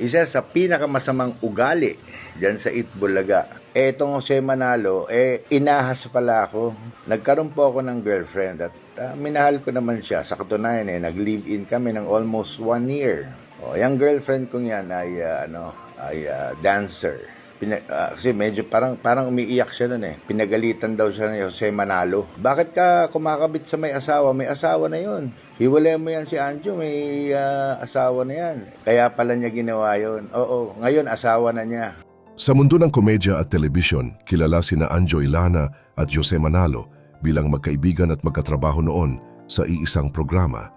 isa sa pinakamasamang ugali dyan sa Itbulaga. Itong Jose Manalo, eh, inahas pala ako. Nagkaroon po ako ng girlfriend at ah, minahal ko naman siya. Sa katunayan, eh, nag-live-in kami ng almost one year. O, yung girlfriend kong yan ay, ah, ano, ay ah, dancer. Pina, ah, kasi medyo parang parang umiiyak siya noon eh. Pinagalitan daw siya ni Jose Manalo. Bakit ka kumakabit sa may asawa? May asawa na 'yon. Hiwalay mo yan si Anjo, may ah, asawa na yan. Kaya pala niya ginawa 'yon. Oo, ngayon asawa na niya. Sa mundo ng komedya at telebisyon, kilala sina Anjo Ilana at Jose Manalo bilang magkaibigan at magkatrabaho noon sa iisang programa.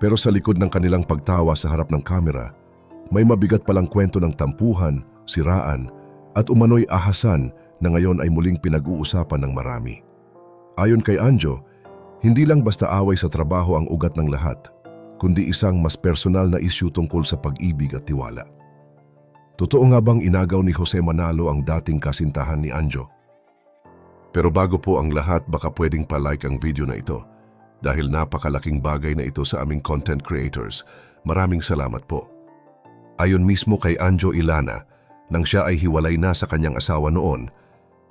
Pero sa likod ng kanilang pagtawa sa harap ng kamera, may mabigat palang kwento ng tampuhan, siraan, at umano'y ahasan na ngayon ay muling pinag-uusapan ng marami. Ayon kay Anjo, hindi lang basta away sa trabaho ang ugat ng lahat, kundi isang mas personal na issue tungkol sa pag-ibig at tiwala. Totoo nga bang inagaw ni Jose Manalo ang dating kasintahan ni Anjo? Pero bago po ang lahat, baka pwedeng pa-like ang video na ito. Dahil napakalaking bagay na ito sa aming content creators. Maraming salamat po. Ayon mismo kay Anjo Ilana, nang siya ay hiwalay na sa kanyang asawa noon,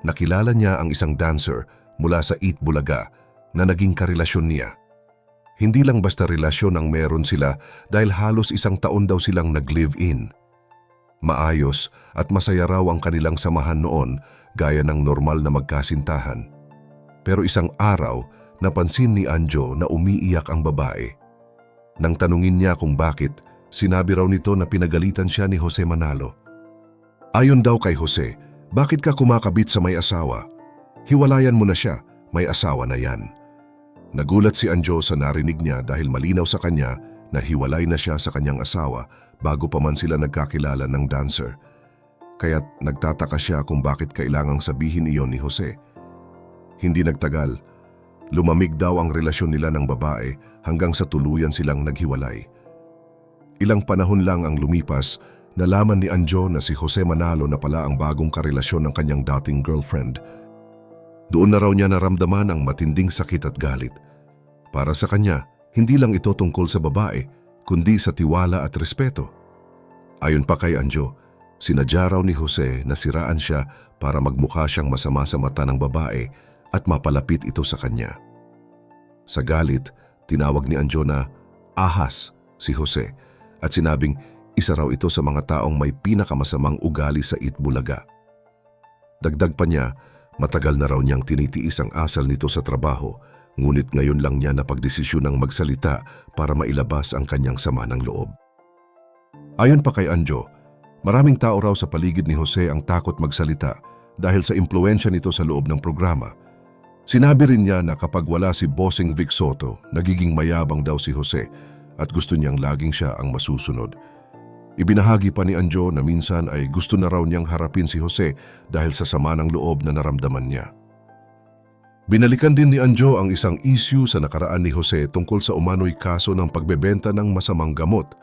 nakilala niya ang isang dancer mula sa Eat Bulaga na naging karelasyon niya. Hindi lang basta relasyon ang meron sila dahil halos isang taon daw silang nag-live-in. Maayos at masaya raw ang kanilang samahan noon gaya ng normal na magkasintahan. Pero isang araw, napansin ni Anjo na umiiyak ang babae. Nang tanungin niya kung bakit, sinabi raw nito na pinagalitan siya ni Jose Manalo. Ayon daw kay Jose, bakit ka kumakabit sa may asawa? Hiwalayan mo na siya, may asawa na yan. Nagulat si Anjo sa narinig niya dahil malinaw sa kanya na hiwalay na siya sa kanyang asawa bago pa man sila nagkakilala ng dancer. Kaya't nagtataka siya kung bakit kailangang sabihin iyon ni Jose. Hindi nagtagal, lumamig daw ang relasyon nila ng babae hanggang sa tuluyan silang naghiwalay. Ilang panahon lang ang lumipas, nalaman ni Anjo na si Jose Manalo na pala ang bagong karelasyon ng kanyang dating girlfriend. Doon na raw niya naramdaman ang matinding sakit at galit. Para sa kanya, hindi lang ito tungkol sa babae, kundi sa tiwala at respeto. Ayon pa kay Anjo, sinadya raw ni Jose na siraan siya para magmukha siyang masama sa mata ng babae at mapalapit ito sa kanya. Sa galit, tinawag ni Anjo na ahas si Jose at sinabing isa raw ito sa mga taong may pinakamasamang ugali sa Itbulaga. Dagdag pa niya, matagal na raw niyang tinitiis ang asal nito sa trabaho, ngunit ngayon lang niya napagdesisyon ng magsalita para mailabas ang kanyang sama ng loob. Ayon pa kay Anjo, maraming tao raw sa paligid ni Jose ang takot magsalita dahil sa impluensya nito sa loob ng programa. Sinabi rin niya na kapag wala si Bossing Vic Soto, nagiging mayabang daw si Jose at gusto niyang laging siya ang masusunod. Ibinahagi pa ni Anjo na minsan ay gusto na raw niyang harapin si Jose dahil sa sama ng loob na naramdaman niya. Binalikan din ni Anjo ang isang issue sa nakaraan ni Jose tungkol sa umano'y kaso ng pagbebenta ng masamang gamot.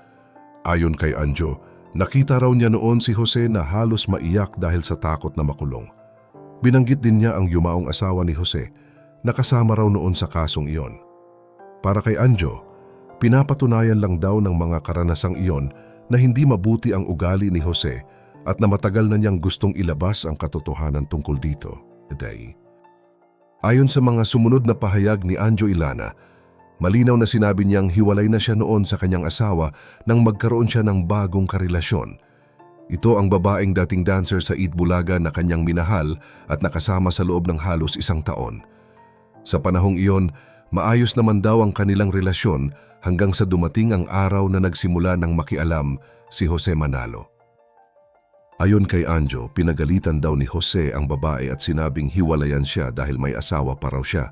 Ayon kay Anjo, nakita raw niya noon si Jose na halos maiyak dahil sa takot na makulong. Binanggit din niya ang yumaong asawa ni Jose na kasama raw noon sa kasong iyon. Para kay Anjo, pinapatunayan lang daw ng mga karanasang iyon na hindi mabuti ang ugali ni Jose at na matagal na niyang gustong ilabas ang katotohanan tungkol dito. Today. Ayon sa mga sumunod na pahayag ni Anjo Ilana, malinaw na sinabi niyang hiwalay na siya noon sa kanyang asawa nang magkaroon siya ng bagong karelasyon. Ito ang babaeng dating dancer sa Eat Bulaga na kanyang minahal at nakasama sa loob ng halos isang taon. Sa panahong iyon, maayos naman daw ang kanilang relasyon hanggang sa dumating ang araw na nagsimula ng makialam si Jose Manalo. Ayon kay Anjo, pinagalitan daw ni Jose ang babae at sinabing hiwalayan siya dahil may asawa pa raw siya.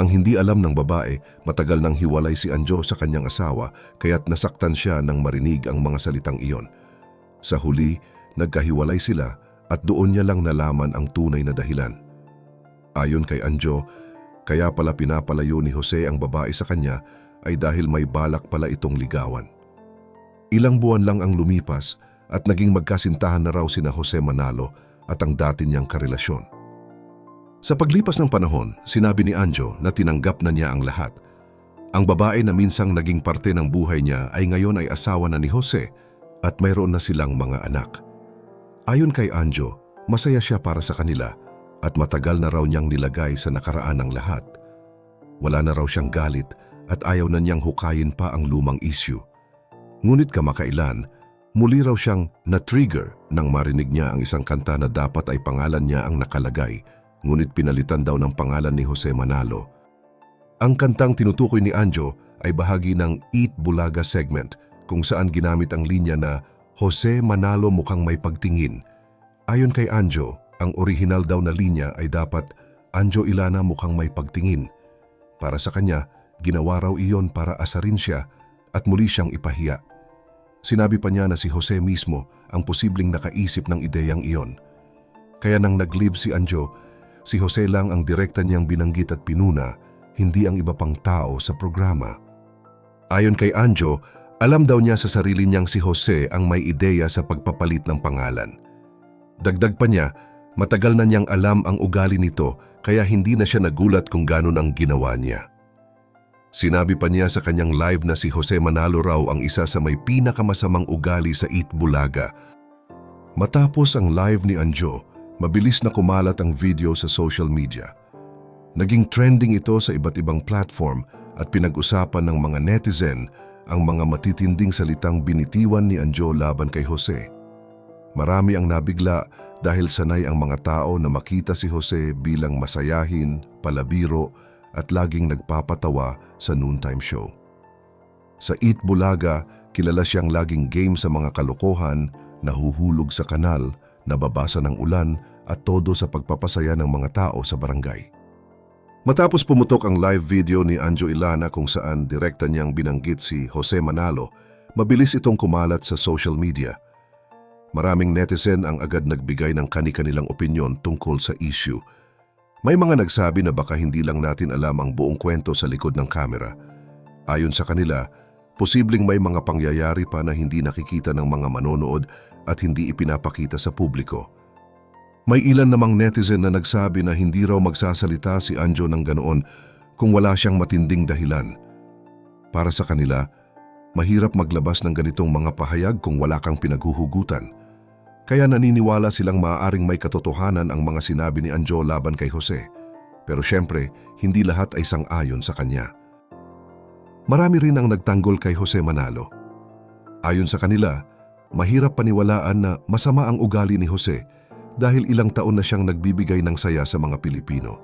Ang hindi alam ng babae, matagal nang hiwalay si Anjo sa kanyang asawa kaya't nasaktan siya nang marinig ang mga salitang iyon. Sa huli, nagkahiwalay sila at doon niya lang nalaman ang tunay na dahilan. Ayon kay Anjo, kaya pala pinapalayo ni Jose ang babae sa kanya ay dahil may balak pala itong ligawan. Ilang buwan lang ang lumipas at naging magkasintahan na raw sina Jose Manalo at ang dati niyang karelasyon. Sa paglipas ng panahon, sinabi ni Anjo na tinanggap na niya ang lahat. Ang babae na minsang naging parte ng buhay niya ay ngayon ay asawa na ni Jose at mayroon na silang mga anak. Ayon kay Anjo, masaya siya para sa kanila at matagal na raw niyang nilagay sa nakaraan ng lahat. Wala na raw siyang galit at ayaw na niyang hukayin pa ang lumang issue. Ngunit kamakailan, muli raw siyang na-trigger nang marinig niya ang isang kanta na dapat ay pangalan niya ang nakalagay, ngunit pinalitan daw ng pangalan ni Jose Manalo. Ang kantang tinutukoy ni Anjo ay bahagi ng Eat Bulaga segment kung saan ginamit ang linya na Jose Manalo mukhang may pagtingin. Ayon kay Anjo, ang orihinal daw na linya ay dapat Anjo Ilana mukhang may pagtingin. Para sa kanya, ginawa raw iyon para asarin siya at muli siyang ipahiya. Sinabi pa niya na si Jose mismo ang posibleng nakaisip ng ideyang iyon. Kaya nang nag-leave si Anjo, si Jose lang ang direkta niyang binanggit at pinuna, hindi ang iba pang tao sa programa. Ayon kay Anjo, alam daw niya sa sarili niyang si Jose ang may ideya sa pagpapalit ng pangalan. Dagdag pa niya, matagal na niyang alam ang ugali nito kaya hindi na siya nagulat kung ganon ang ginawa niya. Sinabi pa niya sa kanyang live na si Jose Manalo raw ang isa sa may pinakamasamang ugali sa Eat Bulaga. Matapos ang live ni Anjo, mabilis na kumalat ang video sa social media. Naging trending ito sa iba't ibang platform at pinag-usapan ng mga netizen ang mga matitinding salitang binitiwan ni Anjo laban kay Jose. Marami ang nabigla dahil sanay ang mga tao na makita si Jose bilang masayahin, palabiro at laging nagpapatawa sa noontime show. Sa Eat Bulaga, kilala siyang laging game sa mga kalokohan, nahuhulog sa kanal, nababasa ng ulan at todo sa pagpapasaya ng mga tao sa barangay. Matapos pumutok ang live video ni Anjo Ilana kung saan direkta niyang binanggit si Jose Manalo, mabilis itong kumalat sa social media. Maraming netizen ang agad nagbigay ng kani-kanilang opinyon tungkol sa issue. May mga nagsabi na baka hindi lang natin alam ang buong kwento sa likod ng kamera. Ayon sa kanila, posibleng may mga pangyayari pa na hindi nakikita ng mga manonood at hindi ipinapakita sa publiko. May ilan namang netizen na nagsabi na hindi raw magsasalita si Anjo ng ganoon kung wala siyang matinding dahilan. Para sa kanila, mahirap maglabas ng ganitong mga pahayag kung wala kang pinaghuhugutan. Kaya naniniwala silang maaaring may katotohanan ang mga sinabi ni Anjo laban kay Jose. Pero syempre, hindi lahat ay sang-ayon sa kanya. Marami rin ang nagtanggol kay Jose Manalo. Ayon sa kanila, mahirap paniwalaan na masama ang ugali ni Jose dahil ilang taon na siyang nagbibigay ng saya sa mga Pilipino.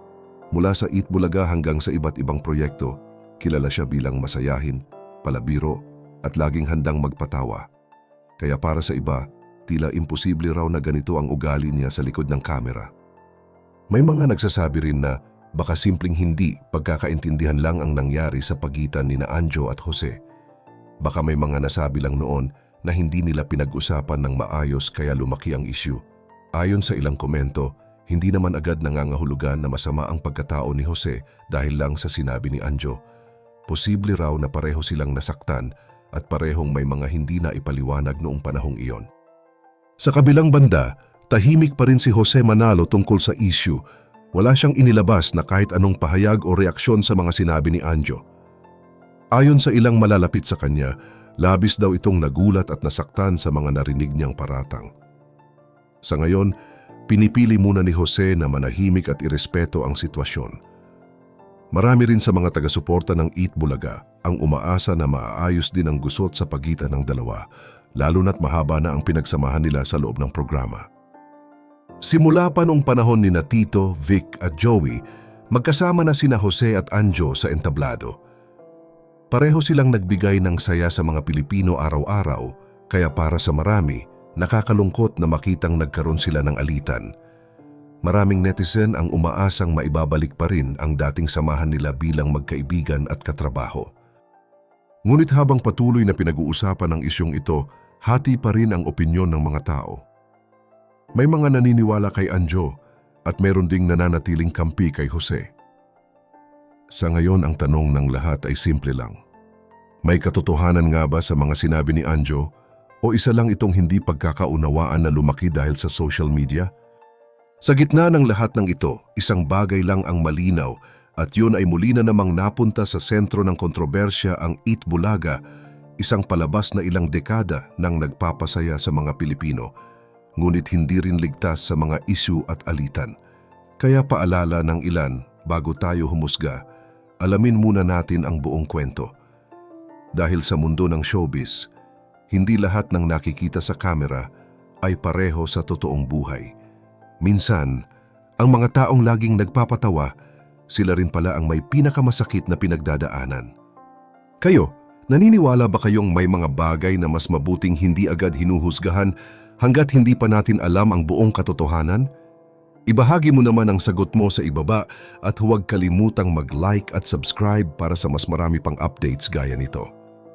Mula sa Eat Bulaga hanggang sa iba't ibang proyekto, kilala siya bilang masayahin, palabiro at laging handang magpatawa. Kaya para sa iba, tila imposible raw na ganito ang ugali niya sa likod ng kamera. May mga nagsasabi rin na baka simpleng hindi pagkakaintindihan lang ang nangyari sa pagitan ni na Anjo at Jose. Baka may mga nasabi lang noon na hindi nila pinag-usapan ng maayos kaya lumaki ang issue. Ayon sa ilang komento, hindi naman agad nangangahulugan na masama ang pagkatao ni Jose dahil lang sa sinabi ni Anjo. Posible raw na pareho silang nasaktan at parehong may mga hindi na ipaliwanag noong panahong iyon. Sa kabilang banda, tahimik pa rin si Jose Manalo tungkol sa issue. Wala siyang inilabas na kahit anong pahayag o reaksyon sa mga sinabi ni Anjo. Ayon sa ilang malalapit sa kanya, labis daw itong nagulat at nasaktan sa mga narinig niyang paratang. Sa ngayon, pinipili muna ni Jose na manahimik at irespeto ang sitwasyon. Marami rin sa mga taga-suporta ng Eat Bulaga ang umaasa na maaayos din ang gusot sa pagitan ng dalawa, lalo na't mahaba na ang pinagsamahan nila sa loob ng programa. Simula pa noong panahon ni na Tito, Vic at Joey, magkasama na sina Jose at Anjo sa entablado. Pareho silang nagbigay ng saya sa mga Pilipino araw-araw, kaya para sa marami, nakakalungkot na makitang nagkaroon sila ng alitan. Maraming netizen ang umaasang maibabalik pa rin ang dating samahan nila bilang magkaibigan at katrabaho. Ngunit habang patuloy na pinag-uusapan ang isyong ito, hati pa rin ang opinyon ng mga tao. May mga naniniwala kay Anjo at meron ding nananatiling kampi kay Jose. Sa ngayon ang tanong ng lahat ay simple lang. May katotohanan nga ba sa mga sinabi ni Anjo o isa lang itong hindi pagkakaunawaan na lumaki dahil sa social media? Sa gitna ng lahat ng ito, isang bagay lang ang malinaw at yun ay muli na namang napunta sa sentro ng kontrobersya ang Eat Bulaga, isang palabas na ilang dekada nang nagpapasaya sa mga Pilipino, ngunit hindi rin ligtas sa mga isyu at alitan. Kaya paalala ng ilan, bago tayo humusga, alamin muna natin ang buong kwento. Dahil sa mundo ng showbiz, hindi lahat ng nakikita sa kamera ay pareho sa totoong buhay. Minsan, ang mga taong laging nagpapatawa, sila rin pala ang may pinakamasakit na pinagdadaanan. Kayo, naniniwala ba kayong may mga bagay na mas mabuting hindi agad hinuhusgahan hanggat hindi pa natin alam ang buong katotohanan? Ibahagi mo naman ang sagot mo sa ibaba at huwag kalimutang mag-like at subscribe para sa mas marami pang updates gaya nito.